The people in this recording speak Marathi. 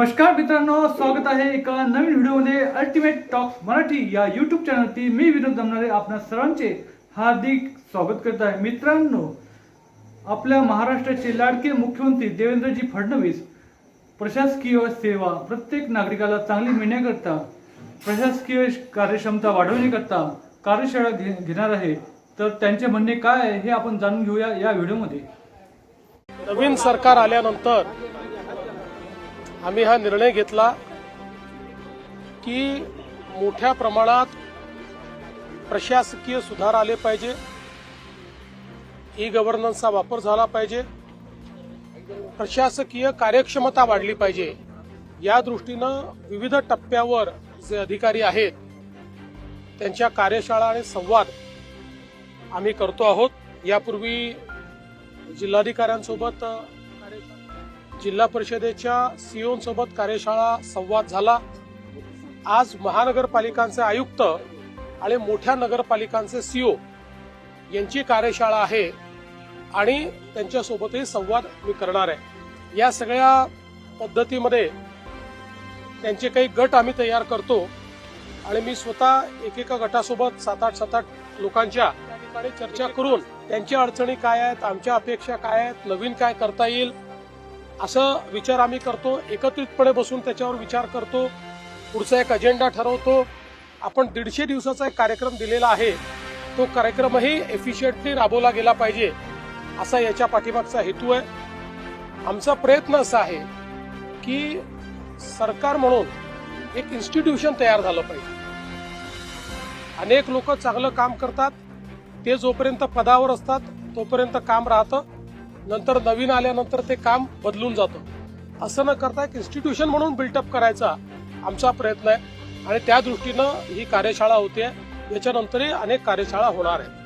नमस्कार मित्रांनो स्वागत आहे एका नवीन व्हिडिओमध्ये अल्टिमेट टॉक्स मराठी या यूट्यूब चॅनलवरती मी विनोद दमनारे आपल्या सर्वांचे हार्दिक स्वागत करत आहे. मित्रांनो आपल्या महाराष्ट्राचे लाडके मुख्यमंत्री देवेंद्रजी फडणवीस प्रशासकीय सेवा प्रत्येक नागरिकाला चांगली मिळण्याकरता प्रशासकीय कार्यक्षमता वाढवण्याकरता कार्यशाळा घे घेणार आहे. तर त्यांचे म्हणणे काय आहे हे आपण जाणून घेऊया या व्हिडिओमध्ये. नवीन सरकार आल्यानंतर आम्ही हा निर्णय घेतला की मोठ्या प्रमाणात प्रशासकीय सुधार आले पाहिजे. ई गव्हर्नन्सचा वापर झाला पाहिजे. प्रशासकीय कार्यक्षमता वाढली पाहिजे. या दृष्टीनं विविध टप्प्यावर जे अधिकारी आहेत त्यांच्या कार्यशाळा आणि संवाद आम्ही करतो आहोत. यापूर्वी जिल्हाधिकाऱ्यांसोबत कार्यशाळा जिल्हा परिषदेच्या सीओंसोबत कार्यशाळा संवाद झाला. आज महानगरपालिकांचे आयुक्त आणि मोठ्या नगरपालिकांचे सीओ यांची कार्यशाळा आहे आणि त्यांच्यासोबतही संवाद मी करणार आहे. या सगळ्या पद्धतीमध्ये त्यांचे काही गट आम्ही तयार करतो आणि मी स्वतः एकेका गटासोबत सात आठ सात आठ लोकांच्या ठिकाणी चर्चा करून त्यांच्या अडचणी काय आहेत आमच्या अपेक्षा काय आहेत नवीन काय करता येईल असं विचार आम्ही करतो एकत्रितपणे बसून त्याच्यावर विचार करतो पुढचा एक अजेंडा ठरवतो. आपण दीडशे दिवसाचा एक कार्यक्रम दिलेला आहे. तो कार्यक्रमही एफिशियंटली राबवला गेला पाहिजे असा याच्या पाठीमागचा हेतू आहे. आमचा प्रयत्न असा आहे की सरकार म्हणून एक इन्स्टिट्यूशन तयार झालं पाहिजे. अनेक लोक चांगलं काम करतात ते जोपर्यंत पदावर असतात तोपर्यंत काम राहतं. नंतर नवीन आल्यानंतर ते काम बदलून जातं. असं न करता एक इन्स्टिट्यूशन म्हणून बिल्टअप करायचा आमचा प्रयत्न आहे. आणि त्या दृष्टीनं ही कार्यशाळा होते. याच्यानंतरही अनेक कार्यशाळा होणार आहेत.